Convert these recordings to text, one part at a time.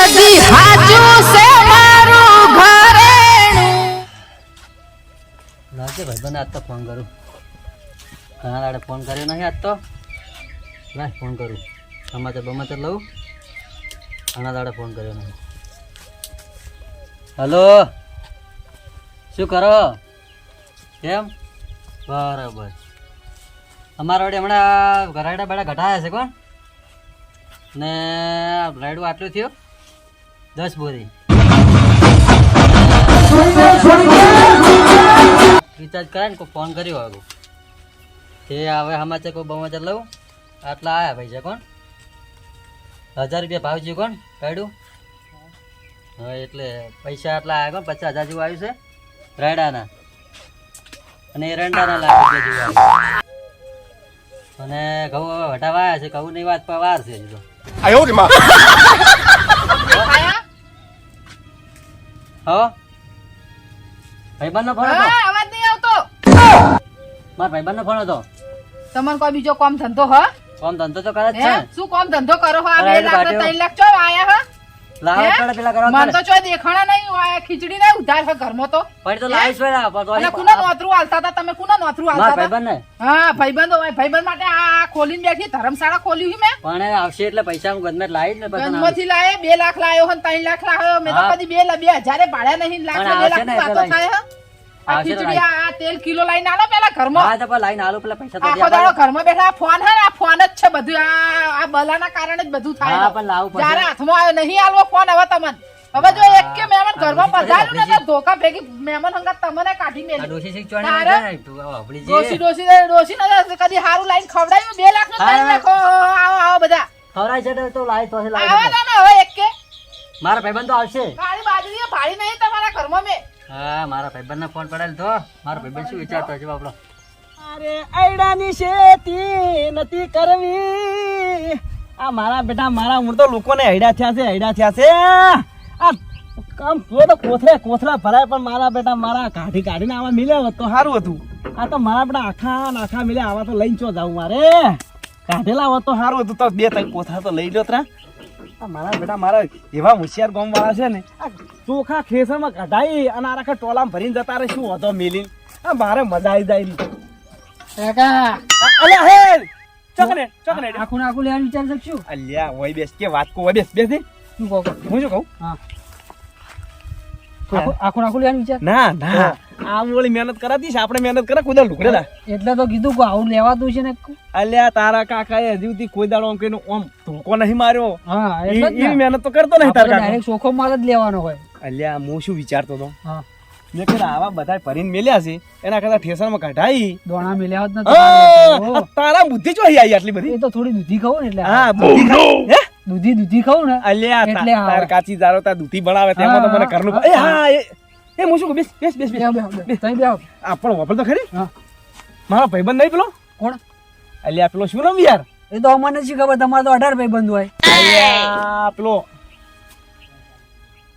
સદી હાચું છે મારું ઘરેણું. લાગે ભાઈ આજ તો ફોન કરું. ઘણા દાડે ફોન કર્યો નહીં આજ તો. લાય ફોન કરું. સમાચાર બમાચાર લઉં. ઘણા દાડે ફોન કર્યો નહીં. હલો? શું કરો? કેમ? બરાબર. અમારા વડે હમણાં ઘરાડા બેડા ઘટાયા છે કોણ? ને રાયડું આટલું થયું? દસ બોરી. રિચાર્જ કરાય ને, કોઈ ફોન કર્યો આગળ તે હવે સમાચાર કોઈ બહુ હજાર લઉં? આટલા આયા પૈસા કોણ? હજાર રૂપિયા ભાવ છે કોણ? કાઢ્યું હા એટલે પૈસા આટલા આવ્યા કોણ? પચાસ હજાર જેવું આવ્યું છે. રાયડાના. અને એરંડાના લાખ રૂપિયા જેવું આવ્યું. અને ઘઉં હવે હટાવા આવ્યા છે ઘઉં ની વાત પર વાર છે હજુ હો? ભાઈબંધનો ફોન હતો? હા અવાજ નહીં આવતો. મારા ભાઈબંધનો ફોન હતો? તમને કોઈ બીજો કોમ ધંધો હ? કોમ ધંધો તો કરે જ છે. શું કોમ ધંધો કરો હો? આ બે લાખ ત્રણ લાખ ચો આયા હ? લાવો પડે પેલા કરવા મન તો ચોય દેખાણા નહીં આયા ખીચડી નહીં ઉધાર હ ઘરમાં તો. પડી તો લાવીશ પેલા અને કુના નોતરું હાલતા હતા? તમે કુના નોતરું હાલતા હતા? ભાઈબંધ ને હા ભાઈબંધો હોય. ભાઈબંધ માટે આ ખોલીને બેઠી ધર્મશાળા ખોલી હી મેં. પણ આવશે એટલે પૈસા હું ગમે લાવી ને ના ગંજમાંથી બે લાખ લાવ્યો હન ત્રણ લાખ લાવ્યો મેં તો કદી બે બે હજારે ભાડ્યા નહીં લાખ બે લાખ વાતો થાય આ ખીચડી આ આ તેલ કિલો લઈને આલો પેલા ઘરમાં. હા તો પણ લાઈને આલો પેલા પૈસા આખો દાડો ઘરમાં બેઠા ફોન હે આ ફોન જ છે બધું. આ આ બલાના કારણે જ બધું થાય હા પણ લાવું પડે જ્યારે હાથમાં આવ્યો નહીં આલવો ફોન હવે તમને. હવે જો એક કે મહેમાન ઘરમાં પધાર્યું ને તો ધોકા ભેગી મહેમાન હંગાત તમને કાઢી મેલી. ડોસી સિંહ ચોણી તારે? ને ડોસી ડોસી ડોસી ને કદી હારું લાઈન ખવડાવ્યું બે લાખનું હા, ત્રણ આવો આવો બધા. ખવડાય છે તો લાઈ તો લાઈ આવો આવા હવે એક કે. મારા ભાઈબંધ તો આવશે. કાળી બાજરી ભાડી નહીં તમારા ઘરમાં મેં. હા, મારા ભાઈબંધ ફોન પડાયેલ તો. મારો ભાઈબંધ શું વિચારતો છે બાપડો અરે આયડાની શેતી નથી કરવી. આ મારા બેટા, મારા મૂળ તો લોકોને હૈડા થયા છે હૈડા થયા છે. આ કામ જો તો કોથળે, કોથળા ભરાય, પણ મારા બેટા, મારા કાઢી કાઢીને આવા મિલે તો સારું હતું. આ તો મારા બેટા આખા નાખા મિલ્યા, આવા તો લઈને ચો જાઉં મારે. કાઢેલા હોત તો સારું હતું. તો બે, ત્રણ કોથળા તો લઈ લો ત્રા. મારા બેટા મારા એવા હોશિયાર ગામ વાળા છે ને આ ચોખા ખેસરમાં કઢાઈ અને આ આખા ટોલામાં ભરીને જતા રહે શું હતો મેલી આ મારે મજા આવી જાય. કાકા અલ્યા હે ચકને ચકને આખું આખું લેવાનું વિચાર શકશું અલ્યા ઓય બેસ કે વાત કો બેસ બેસ હું શું કહો? હું. આખું આખું આખું લેવાનું વિચાર? ના ના. આ ઓલી મહેનત કરાતી છે આપણે મહેનત કરે કુદા લુકડેલા એટલે તો કીધું કે આવું લેવાતું છે ને અલ્યા તારા કાકા એ હજી સુધી કોઈ દાડો આમ કહીને આમ ધોકો નહીં માર્યો. હા ઈ- જ મહેનત તો કરતો નહીં તારા કાકા. ચોખ્ખો માલ જ લેવાનો હોય. અલ્યા હું શું વિચારતો તો હા. મેં કીધું આવા બધા ભરીને મેલ્યા છે એના કરતા ઠેસરમાં કઢાઈ. દોણા મેલ્યા હોત ને. તારા બુદ્ધિ ચો આવી આટલી બધી. એ તો થોડી દૂધી ખાવું ને એટલે. હા બુદ્ધિ હે? દૂધી દૂધી ખાવું ને અલ્યા એટલે તાર કાચી જારો તા દૂધી બનાવે તેમાં તો મને ઘરનું એ હા એ એ હું શું બેસ બેસ બેસ બેસ. તઈ બેહો, બેહો. આ પણ વાપર તો ખરી. હા. મારો ભાઈબંધ નહીં પેલો? કોણ? અલ્યા પેલો શું નામ યાર? એ તો અમને શી ખબર તમારે તો અઢાર ભાઈ બંધ હોય. અલ્યા પેલો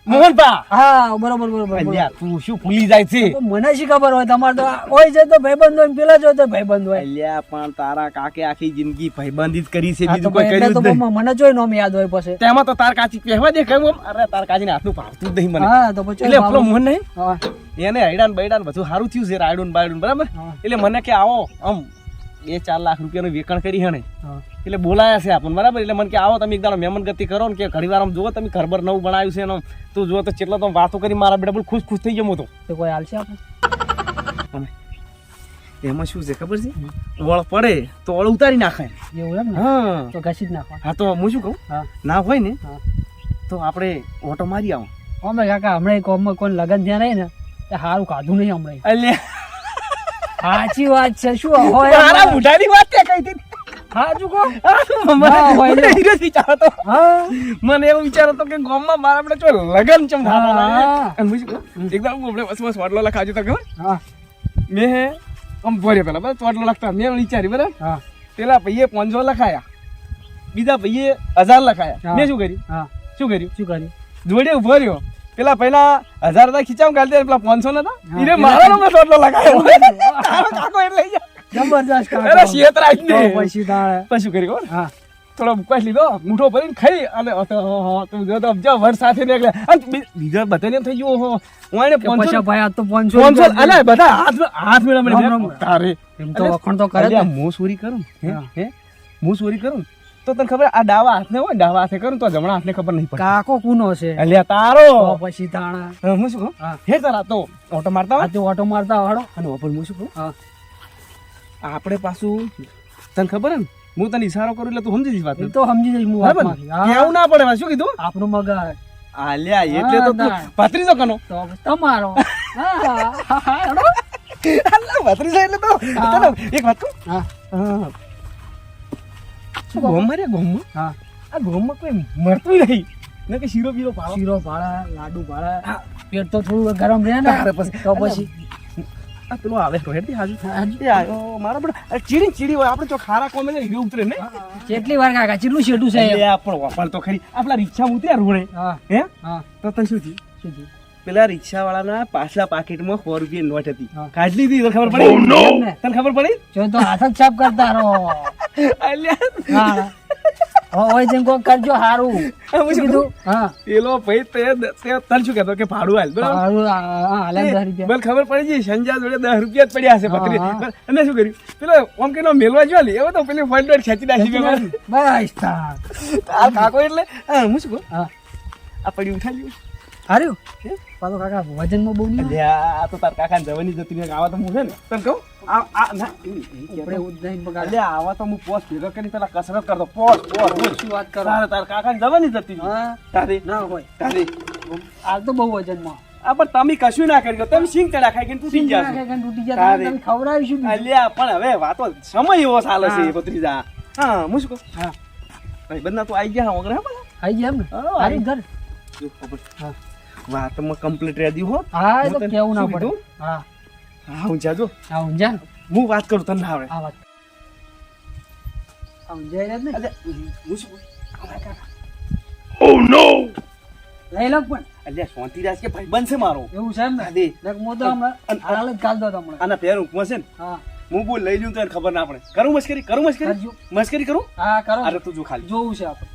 મોહનપા હા બરોબર બરોબર તું શું ભૂલી જાય છે? મને શી ખબર હોય? તમારે તો હોય છે તો ભાઈબંધ હોય પેલા જ તો ભાઈબંધ હોય. અલ્યા પણ તારા કાકે આખી જિંદગી ભાઈબંધી જ કરી છે બીજું કોઈ કર્યું તો મને જોઈ નોમ યાદ હોય પછી. તેમાં તો તાર કાચી કહેવા દે કેમ? અરે તાર કાચી હાથનું ભાવતું જ નહીં મને. હા તો પછી એટલે પેલો મોહન નહીં? હા. એને હૈડાન બૈડાન બધું સારું થયું છે રાયડું બાયડું બરાબર? એટલે મને કે આવો આમ બે ચાર લાખ રૂપિયાનું વેચાણ કરી હે. ને એટલે બોલાયા છે આપણને બરાબર? એટલે મને કે આવો તમે એક દાડો મહેમાન ગતિ કરો ને કે ઘણી વાર આમ જુઓ તમે ઘરબર નવું બનાવ્યું છે એનો તું જુઓ તો ચેટલો તો વાતો કરી મારા બેટા બોલ ખુશ ખુશ થઈ ગયો તો. કોઈ હાલશે આપણે? એમાં શું છે ખબર છે? વળ પડે તો વળ ઉતારી નાખે એવું એમ ને? હા. તો ઘસી જ નાખો હા તો હું શું કહું? ના હોય ને તો આપણે ઓટો મારી આવો. અમે કાકા હમણાં કોમમાં કોઈ લગન ત્યાં રહી ને સારું કાધું નહીં હમણાં. એટલે સાચી વાત છે. શું હોય મારા બુઢાની વાત તે કહી દીધી હા, ના મને ને. વિચાર હતો એવું કે ગામમાં મારા આપણે જો લગન ચમ થવાના છે. હું? એકદમ આપણે બસ બસ વાટલો લખાજો તો ખબર? હા. મેં હે આમ ભર્યો પેલા બસ વાટલો લખતા મેં વિચાર્યું બરાબર? હા. પેલા ભાઈએ પાંચસો લખાયા. બીજા ભાઈએ હજાર લખાયા. મેં શું કર્યું? હા. શું કર્યું? શું કર્યું? જોડે ઊભો રહ્યો. પેલા પહેલા હજાર હતા ખીચામ દે પેલા પાંચસો ને. એને મારા નંબર સોટલો લગાવ્યો તારો કાકો એટલે લઈ જા અરે કાકા. શેત તો દે. પછી તારે. પછી શું કર્યું હા. થોડો મુકવાસ લીધો મૂઠો ભરીને ખાઈ અને તો જો તો અબજા વર સાથે નીકળે. અને બીજા બધાને એમ થઈ ગયું હો ઓણે પાંચસો ભાઈ આ તો પાંચસો પાંચસો અલે બધા હાથ હાથ મેળા રામ રામ. તારે. એમ તો વખાણ તો કરે ચોરી. હે હું. ચોરી કરું. તો તને ખબર આ ડાવા હાથને હોય ડાવા હાથે કરું તો જમણા હાથને ખબર નહીં પડે કાકો કુનો છે. એટલે તારો. પછી તાણા. હા, શું કહું? હે. તારા તો ઓટો મારતા હોય? તો ઓટો મારતા વાળો અને ઓપર હું શું કહું? હા. આપણે પાછું તને ખબર ને? હું તને ઈશારો કરું એટલે તું સમજી જઈશ વાત તો સમજી જઈશ હું કેવું ના પડે શું કીધું? આપણું મગજ. આલ્યા એટલે તો. ભત્રીજો કનો? તમારો. હા, ભત્રીજો એટલે તો એક વાત કહું? હા. હા શું ગોમમાં હા. આ ગોમમાં કોઈ મરતું નહીં. ને કે શીરો બીરો પાડો. શીરો ભાડા લાડુ ભાડા પેટ તો થોડું ગરમ રહે ને. પછી. તો પછી. આ પેલો આવે તો હેડી હાજુ. હાજુ. આવ્યો મારા બેટા ચીડી ચીડી હોય. આપણે તો ખારા કોમે ને હીરો ઉતરે ને. કેટલી વાર કાકા કેટલું શેડું છે એટલે પણ વાપર તો ખરી. આપણા રિક્ષા ઉતર્યા રોડે હા. હે? હા. તો તને શું થયું? શું થયું? પેલા રિક્ષા વાળાના પાછલા પાકીટમાં સો રૂપિયા નોટ હતી. કાઢલી હતી ખબર પડી? એમ તને ખબર પડી? જો તો હાથ જ છાપ કરતા રહો. હોય જેમ કોઈ કરજો હારું. શું શું કીધું? હા. પેલો ભાઈ તે તે તને શું કહેતો કે ભાડું હાલ બરાબર? હારું આ- આ હાલે દસ રૂપિયા. બલ ખબર પડી જઈ સંજા જોડે દસ રૂપિયા જ પડ્યા હશે હા, અને શું કર્યું? પેલો ઓમ કેનો મેલવા જો લે એવો તો પેલી ફંડ નોટ ખેંચી નાખી. બસ કાકો એટલે? હા હું શું કહું આ પડી ઉઠાડ્યું હાર્યું પાછો કાકા વજનમાં બહુ નહીં આ તો તાર કાકા જવાની જતી રહે આવા તો હું છે ને. તને કહું? આ આ ના આપણે ઉદ્દૈન બગાડે. આવા તો હું પોસ ભેગો કરી પેલા કસરત કરતો. પોસ પોસ. શું વાત કરો? તારે તાર કાકા જવાની જતી હા? તારે ના હોય. તારે. હાલ તો બહુ વજનમાં. આ પણ તમે કશું ના કરી તમે સિંગ ચડા ખાઈ ગઈને તૂટી. નાખે તૂટી તારે. તમે ખવડાવીશું. અલ્યા પણ હવે વાતો સમય એવો ચાલે છે. ભત્રીજા. હા હું શું કહું? હા. ભાઈ બંધા તું આવી ગયા હા વગર હા? આઈ ગયા એમ ને? ઘર. હા. વાતમાં કમ્પ્લીટ રેડી હો. હા તો કેવું ના પડે. હા. હા હું જાજો. હા ને હું વાત કરું તને આવડે હા વાત. આ જ ને હું શું કહું? લઈ લો પણ. અલ્યા શાંતિરાજ કે ભાઈબંધ છે મારો? એવું છે એમ ને દેખ હું તો હમણાં અન- હાલ જ ગાલ દો તમને. આના પેર ઊંઘમાં છે ને? હા. હું બોલ લઈ લઉં તો ખબર ના પડે. કરું મસ્કરી કરું મસ્કરી. મસ્કરી કરું? હા કરો. અરે તું જો ખાલી. જોવું છે આપણે.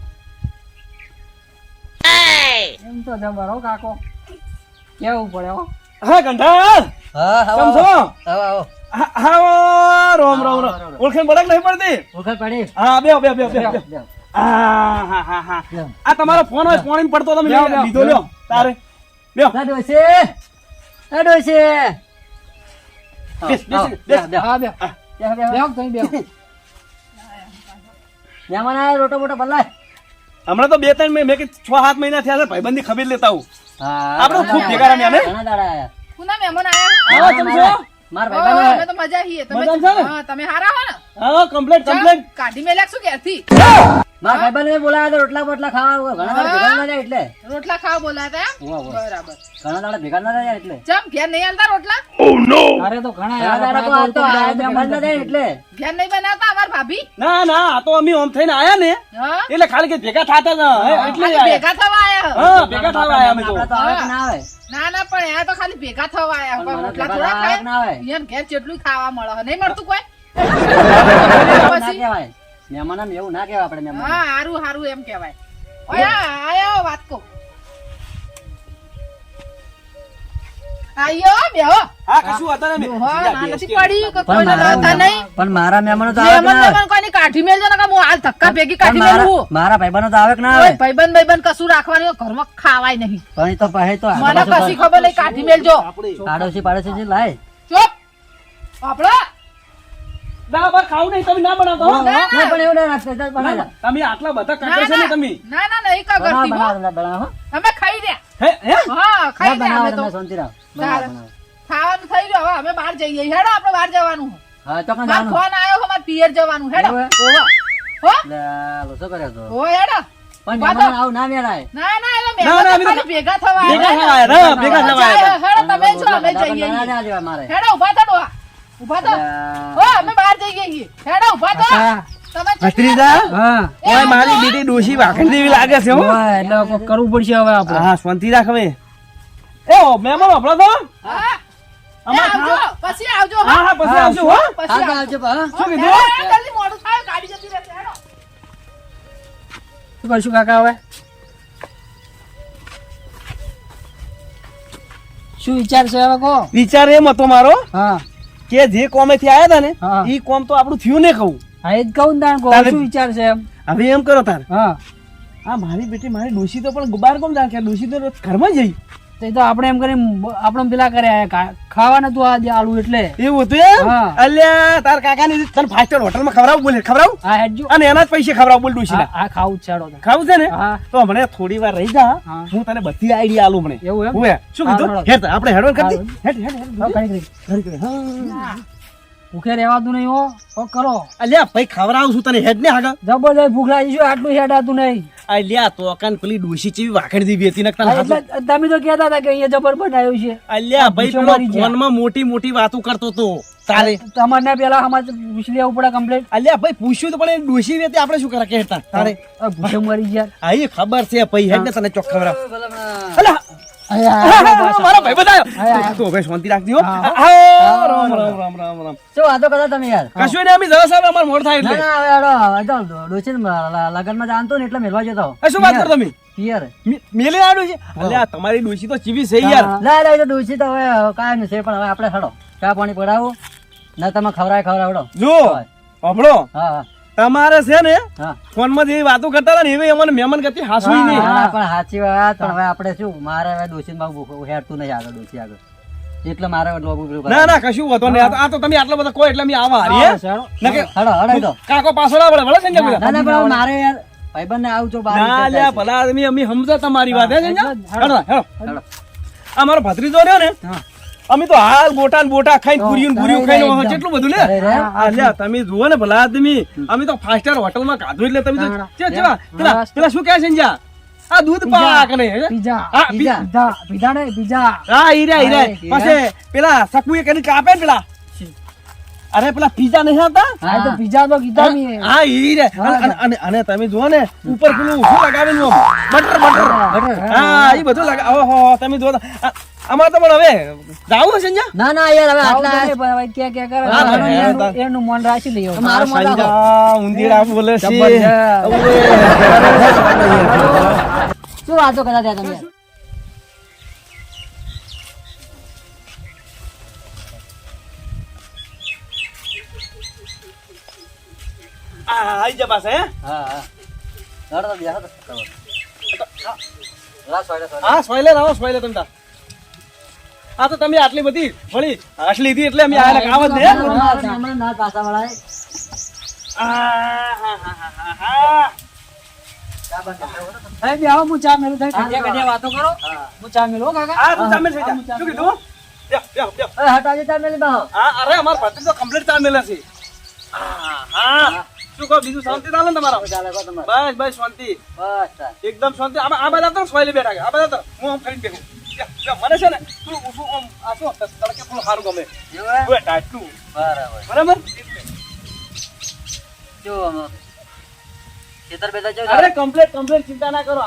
એમ તો જબર કાકો કેવું પડે હો હા કંઠા હા આવો સમજો આવો આવો હા હા રોમ રોમ રોમ ઓળખાણ પડે કે નહીં પડતી ઓળખાણ પડી હા બે બે બે બે બેહો, બે. બેહો. હા હા હા હા બેહો. આ તમારો ફોન હોય ફોન પડતો તમે લીધો લ્યો તારે લ્યો ના ડોસે ના રોટો બોટો બદલાય હમણાં તો બે ત્રણ મહિના મેં કીધું છ સાત મહિના થયા છે ભાઈબંધી ખબર લેતા હું આપણે ખૂબ ભેગા રમ્યા ને ઘણા દાડા આયા. પુના મહેમાન આયા. આવો તમે છો? મારા ભાઈ ભાઈબંધ મજા તમે હા, તમે હારા હો ને? હા કમ્પ્લેટ કમ્પ્લેટ કાઢી મેલ્યા શું ઘેરથી? મારા ભાઈબંધને બોલાયા હતા રોટલા બોટલા ખાવા ઘણા દાડા ભેગા ના એટલે. રોટલા ખાવા બોલાયા ઉવા. બરાબર. ઘણા દાડા ભેગા ના થાય એટલે. ચમ ઘેર નહીં આલતા રોટલા? અરે તો ઘણા દાડા તો આલતો તો આ ના થાય એટલે. ઘેર નહીં બનાવતા અમાર ભાભી? ના ના આ તો અમે ઓમ થઈને આયા ને. એટલે ખાલી કે ભેગા થાતા જ એટલે ભેગા થવા આયા. હા ભેગા થવા આયા અમે તો. ના આવે. ના ના પણ એ તો ખાલી ભેગા થવા આયા. રોટલા થોડા ના? ખાય એમ ઘેર જેટલું ખાવા મળે. નહીં મળતું કોઈ? ના કહેવાય. મહેમાન આમ એવું ના કહેવાય આપણે મહેમાન. હા હારું હારું એમ કહેવાય. ઓય આ, વાત કો આયો બેહો. હા કશું હતા ને ઓહો, નથી પડી કે પણ કોઈને નહીં. પણ મારા મહેમાનો તો આવે મહેમાન ના આવે? મહેમાન કોઈની કાઢી મેલજો ને કે હું હાલ ધક્કા ભેગી પણ કાઢી મારા મારા ભાઈબંધો તો આવે કે ના આવે? ભાઈબંધ ભાઈબંધ કશું રાખવાનું ઘરમાં ખાવાય નહીં. પણ એ તો પહે તો મને કશી ખબર નહીં કાઠી મેલજો પાડોશી પાડોશી જે લાય. ચૂપ. આપણો ના બા ખાવું નહીં તમે ના બનાવતો ના, ના પણ એવું ના રાખતો ચાલ તમે આટલા બધા કાકા છે ને તમે ના ના નહીં કા કરતી હો. બનાવો, બનાવો, હો. ખાઈ રહ્યા હે હે હા ખાઈ રહ્યા અમે તો તમે શાંતિ રહો. બનાવો, ચાલે. બનાવો. ખાવાનું થઈ ગયું હવે અમે બહાર જઈએ હેડો આપણે બહાર જવાનું હા તો કાં જવાનું? ફોન આવ્યો અમારે પિયર જવાનું હેડો એવું હો લે, આલો કર્યો તો? હો હેડો પણ વાતો. મહેમાન ના મેળાય. ના ના એટલે ના, મહેમાન ના, તો અમે તો ખાલી ભેગા થવા ભેગા થવા આવ્યા, ભેગા થવા હેડો તમે છો અમે જઈએ ના ના મારે. હેડો ઊભા થો ડોહા ઊભા થો લે. અમે બહાર જઈએ છીએ. હેડો ઊભા થો ભત્રીજા? ઓય મારી બેટી ડોશી વાખણ જેવી લાગે છે હો. એટલે કોક કરવું પડશે હવે આપણે. હા શાંતિ રાખ હવે. એ ઓ મહેમાન આપણો તો હા. આવજો. પછી આવજો હા. હા પછી આવશું હો. પછી આવજો. આવજો, શું કીધું? જલ્દી મોડું થાય ગાડી જતી રહેશે હેડો. શું કરશું કાકા હવે? શું વિચાર છે હવે કહો વિચાર એમ હતો મારો. હા. કે જે કોમેથી આવ્યા હતા ને એ કોમ તો આપણું થયું ને કહું. હા એ જ કહું ને તાણ કહો શું વિચાર છે એમ? હવે એમ કરો તાર. હા. આ મારી બેટી મારી ડોશી તો પણ બાર કોમ જાણ કે ડોશી તો ઘરમાં જઈ તો તો આપણે એમ કરીને આપણે પેલા કર્યા ખાવા નતું આજે આલુ એટલે? એવું હતું એમ? અલ્યા તાર કાકાની તને ફાસ્ટ હોટલમાં ખવડાવું બોલે ખવડાવું? હા હેડજો. અને એના જ પૈસે ખવડાવું બોલ ડોશી હા ખાવું છે ખાવું છે ને? તો મને થોડી વાર રહી જા. હું. તને બધી આઈડિયા આલું મને એવું એમ? શું કીધું? હેડ આપણે હેડો કરી. હેડ હેડ હેડ. કરી કરી. હા. ભૂખે રહેવાતું નહીં હો. તો કરો. અલ્યા ભાઈ ખવડાવું છું તને હેડ ને આગળ. જબરજસ્ત ભૂખ લાગી છું આટલું હેડાતું નહીં. અલ્યા તો કાન પેલી ડોશી ચેવી વાખડી દીધી હતી ને હા, તમે તો કહેતા હતા કે અહીંયા જબર બનાવ્યું છે. અલ્યા ભાઈ પેલો ફોનમાં મોટી મોટી વાતો કરતો તો તારે તમારે પેલા અમારે પૂછી લેવું પડે કમ્પ્લેટ અલ્યા ભાઈ પૂછ્યું તો પણ ડોશી વેતી આપણે શું કરે કહેતા? તારે ભૂખે મરી ગયા. આ ખબર છે ભાઈ હેડ ને તને ચોખ્ખા ખબર અલ્યા મારો ભાઈ બતાયો તો ભાઈ શાંતિ રાખજો રામ રામ રામ રામ રામ. શું વાતો કરતા તમે યાર? કશું નહીં અમે જરા સાહેબ અમાર મોડ થાય એટલે. ના ના હેડો, તો લ- લગનમાં જાણતો ને એટલે મેલવા જતો. શું વાત કરો તમે? પિયર. મેલે આડું છે? અલ્યા તમારી ડોશી તો ચીવી છે યાર. ના ના એ તો ડોશી તો હવે કાયમ છે પણ હવે આપણે હેડો ચા પાણી પડાવો. ના તમે ખવરાય ખવડાવડો જો હમણો હા હા. તમારે છે ને ફોન ફોનમાં જે વાતો કરતા હતા ને એવી અમને મહેમાન કરતી હાસુઈ નહીં ના, ના, પણ સાચી વાત પણ હવે આપણે શું મારે હવે દોશીન બાબુ હેરતું નહીં આગળ દોશી આગળ એટલે મારે ના ના કશું વાતો નહીં આ તો- તમે આટલો બધો કોઈ એટલે અમે આવા હારીએ ના તો કાકો પાછળ છે ને? ના ના મારે યાર ભાઈબંધ ને આવજો ના થાય ભલા અમે સમજો તમારી વાત હે સંજય? એટલે જ હેડો, હેડો. છે. હડો. આ મારો ભત્રીજો રહ્યો ને. અમે તો હાલ બોટા ને બોટા ખાઈ પૂરીયું ને ખાઈ કેટલું બધું ને અરે રે. આ લ્યા તમે જુઓ ને ભલા આદમી અમે તો ફાઈવ સ્ટાર હોટલમાં ખાધું એટલે તમે તો ચેવા? પેલા પેલા શું કહે છે સંજ્યા? આ દૂધ પાક ને હે? પીઝા. પીઝા પીઝા નહીં હા હીરા હીરા. પછી પેલા સકુએ કરી કાપે ને પેલા અરે પેલા પીઝા નહીં આવતા? હા તો પીઝા તો કીધા મેં. હા ઈ રે. અને- અને- તમે જુઓ ને ઉપર પેલું શું લગાવેલું આમ? Butter butter. હા ઈ બધું લગા ઓહો તમે જુઓ અમાર આમાં તો પણ હવે જાવું હશે ને ના ના યાર હવે આટલા હવે ક્યાં ક્યાં કરે? હા, એનું- એનું- મન રાખી લઈએ મારું મન રાખો. સંજા બોલે છે. શું વાતો કરતા તમે? આ આઈ જા પાસે હે? હા હા. હડો તો તો. હા સોયલે આવો સોયલે તમે આ તો તમે આટલી બધી વળી હાશ લીધી એટલે અમે આને કામ જ દે હમણાં- ના પાસા વળાય. ચા આવો, ચા મેલું ચા મેલું આ તું ચા મેલી બાહો. આ અરે અમાર પતિ તો કમ્પ્લીટ ચામેલ છે. હા. હા. શું કહો બીજું શાંતિ ચાલે ને તમારા? ચાલે કહો તમારે. બસ બસ શાંતિ. બસ એકદમ શાંતિ. આ આ બધા તો સોયલે બેઠા છે. આ બધા તો હું આમ ખરીદ બેઠું મને છે ને તું ઉસુ આમ આ શું તડકે ફૂલ સારું ગમે? ઓય, ટાટલું. બરાબર. બરાબર? જો આમ? ખેતર બેતર કેવું અરે કમ્પ્લેટ કમ્પ્લીટ ચિંતા ના કરો.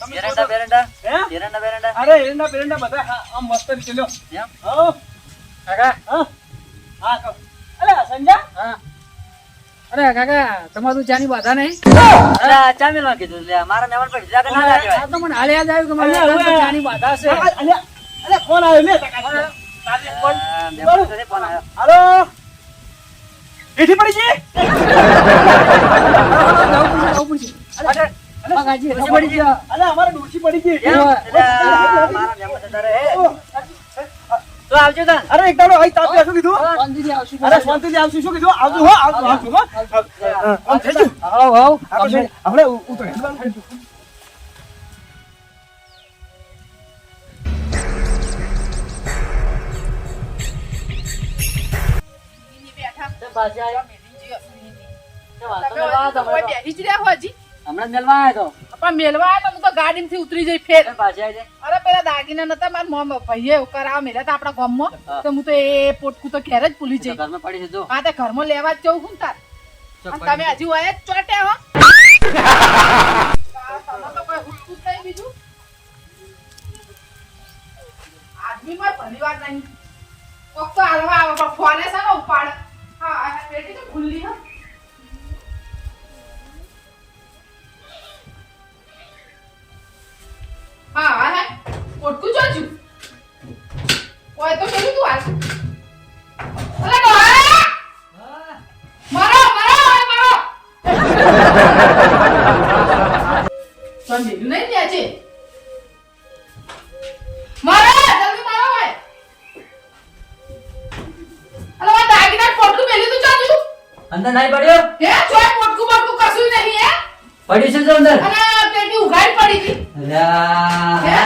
તમે એરંડા બેરંડા? હે? એરંડા બેરંડા? અરે એરંડા બેરંડા બધા આમ મસ્ત રીતે લ્યો. એમ? હા. કાકા? હા. હા અરે સંજા હા. અરે કાકા તમારું ચાની બાધા નહીં? અરે, ચા મેલવાનું કીધું. લે, મારા મહેમાન પર હિસાબે ના આ તો મને હાલ યાદ આવ્યું કે મારા ચાની બાધા છે. અરે અલ્યા, ફોન આવ્યો લે સાથે ફોન આવ્યો. હાલો. એઠી પડી છે. અરે, અમારે ડોશી પડી ગઈ. તો આવજો તાન. અરે એક દાડો અહીં તાપી શું કીધું શાંતિથી આવશું. અરે શાંતિથી આવશું શું કીધું આવજો હો આવજો આવજો હો આમ થઈ ગયું આવો, આવો. આપણે આપણે ઉતર ગયું. બેઠા તો પાછી આવ્યો. તો તમે નહીં, વાંધો કોઈ જ રહ્યા હો હજી હમણાં મેલવા આવ્યો તો. પણ મેલવા આવ્યો તો હું તો ગાડીમાંથી ઉતરી જઈ ફેર. પાછી આવી અરે પેલા દાગીના નતા મારા મોમ ભાઈએ એવું કરાવવા મેલ્યા હતા આપણા ગામમાં. તો હું તો એ પોટકું તો ઘેર જ ભૂલી જઈ. ઘરમાં પડી છે જો. હા તે ઘરમાં લેવા જ જવું હું તાર. તમે હજુ હોય જ ચોટ્યા હો. છે. મારો જલ્દી મારો ઓય અલા આ દાગીના પોટકું મેલી તું જોજું અંદર નહીં પડ્યો? હે ચોય પોટકું પોટકું કશું નહીં હે? પડ્યું છે તો અંદર? અને પેટી પડી હતી. હે?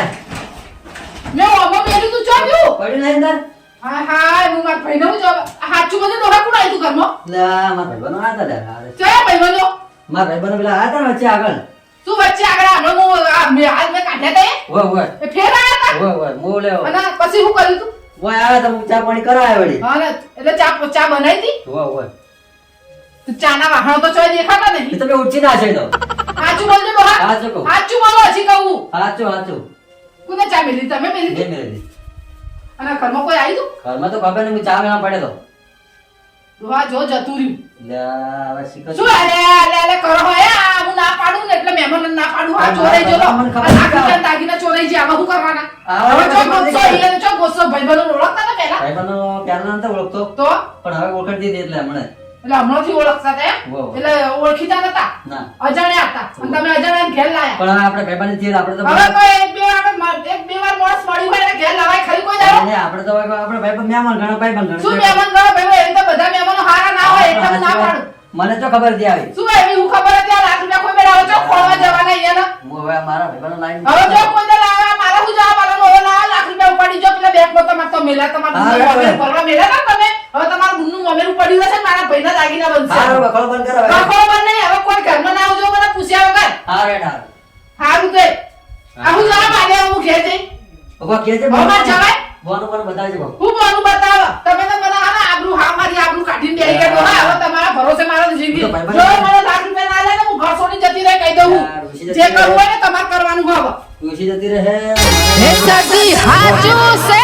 મેં ઓમો મેલું તું જોજું પડ્યું નહીં અંદર? હા હા હું મારા જો હાચું બધું કુણ આવ્યું તું ઘરમાં? અલ્યા, મારા ભાઈબંધો આયા તા લ્યા. અરે, ચયા ભાઈબંધો? મારા ભાઈબંધો પેલા આયા વચ્ચે આગળ. તું વચ્ચે આગળ હમણાં હું આ મેં હાલ મેં કાઢ્યા તા? ઓય ઓય એ ફેર આયા તા ઓય ઓય મો લેવો અને પછી શું કર્યું તું? ઓય આવ્યા તા હું ચા પાણી કરાયા વળી. હા ને એટલે ચા ચા બનાવી હતી ઓય ઓય તો ચાના વાહણો તો ચોય દેખાતા એ નહીં તમે ઉઠી ના છે તો. હાચું બોલજો ડોહા સાચું કહું. હાચું બોલો હજી કહું. હાચું હાચું કોને ચા મેલી તમે મેલી બે મિનિટ અને ઘરમાં કોઈ આવી તું? ઘરમાં તો નહીં હું ચા મેળા પડે તો. ડોહા જો જતું રહ્યું અલ્યા, હવે શીખો શું અલે અલે અલે કરો હે આ હું ના પાડું ને એટલે મહેમાન ના પાડું. આ ચોરાઈ મારા ગયો આ નથી. નાખી ચોરાઈ ગયા હવે શું કરવાના? હવે ચો ગુસ્સો ખબર નથી. ઈ અને ચો ગુસ્સો ભાઈબંધો ઓળખતા હતા પહેલા? ભાઈબંધો પહેલા નહોતો ઓળખતો. તો? પણ હવે ઓળખી દીધી એટલે હમણે એટલે હમણાંથી ઓળખતા હતા? એટલે ઓળખીતા નતા? અજાણ્યા હતા. અને તમે અજાણ્યા ઘેર લાયા. પણ આપણે ભાઈબંધ છીએ આપણે તો હવે કોઈ એક બે વાર મોસ મળ્યું હોય ઘેર લાવાય ખરી કોઈ દાડો? અરે આપણે તો આપણે ભાઈબંધ મહેમાન ઘણા ભાઈબંધ ઘણા. શું મહેમાન ગણો ભાઈ એ તો બધા મહેમાનો હારા ના હોય એટલે ના પાડું. મને તો ખબર હતી આવી. શું એવી હું ખબર હતી લાખ રૂપિયા કોઈ બેડા આવજો ખોળવા જવાના અહીંયા હું હવે મારા ભાઈબંધો લાઈન હવે જો કોઈ દાડો આવે મારા હું જવા વાળાનો હવે ના લાખ રૂપિયા ઉપાડી જો પેલા બેંકમાં તમારે તો મેલા તમારે ભરવા મેલા ના તમે. હવે તમારું બુનનું મોમેરું પડ્યું હશે ને મારા ભાઈના દાગીના બનશે. હારું, વખોડો બંધ કરો હવે. બંધ નહીં હવે કોઈ ઘરમાં ના આવજો મને પૂછ્યા વગર. હારું, હેડ, હારું. હારું તે. આ હું જવા મારે હું ઘેર જઈ ભગવા કહે છે, ભગવા જવાય? બોનું બોનું બતાવજો. હું બોનું બતાવ. તમે તો મને હા આબરૂ હા મારી આબરૂ કાઢીને બેહી ગયા હા હવે તમારા ભરોસે મારો જીવી જો મને લાખ રૂપિયા ના લે ને હું ઘર છોડી જતી રહે કહી દઉં. ઋષિ જે કરવું હોય ને તમારે કરવાનું હવે. ડોશી જતી રહે. હાચું છે